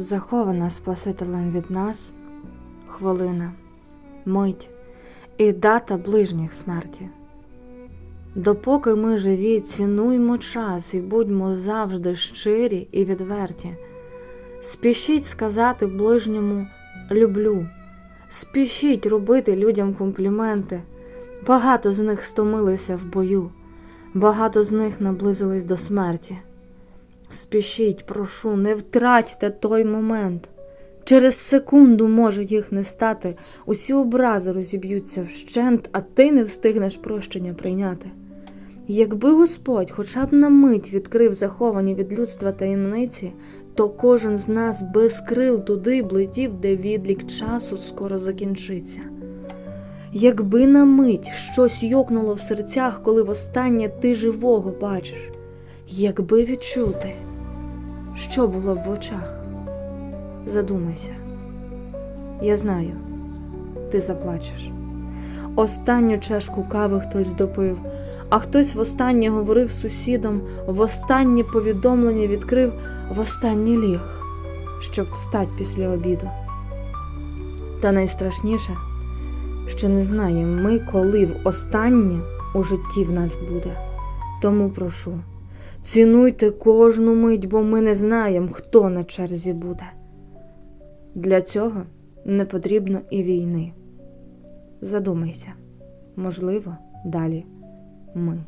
захована Спасителем від нас, хвилина, мить і дата ближніх смерті. Допоки ми живі, цінуймо час і будьмо завжди щирі і відверті. Спішіть сказати ближньому люблю, спішіть робити людям компліменти. Багато з них стомилися в бою, багато з них наблизились до смерті. Спішіть, прошу, не втратьте той момент. Через секунду може їх не стати, усі образи розіб'ються вщент, а ти не встигнеш прощення прийняти. Якби Господь хоча б на мить відкрив заховані від людства таємниці, то кожен з нас без крил туди б летів, де відлік часу скоро закінчиться. Якби на мить щось йокнуло в серцях, коли востаннє ти живого бачиш, якби відчути, що було б в очах, задумайся. Я знаю, ти заплачеш. Останню чашку кави хтось допив, а хтось востаннє говорив з сусідом, востаннє повідомлення відкрив, востаннє ліг, щоб встать після обіду. Та найстрашніше, що не знаємо ми, коли в останнє у житті в нас буде. Тому прошу, цінуйте кожну мить, бо ми не знаємо, хто на черзі буде. Для цього не потрібно і війни. Задумайся, можливо, далі ми.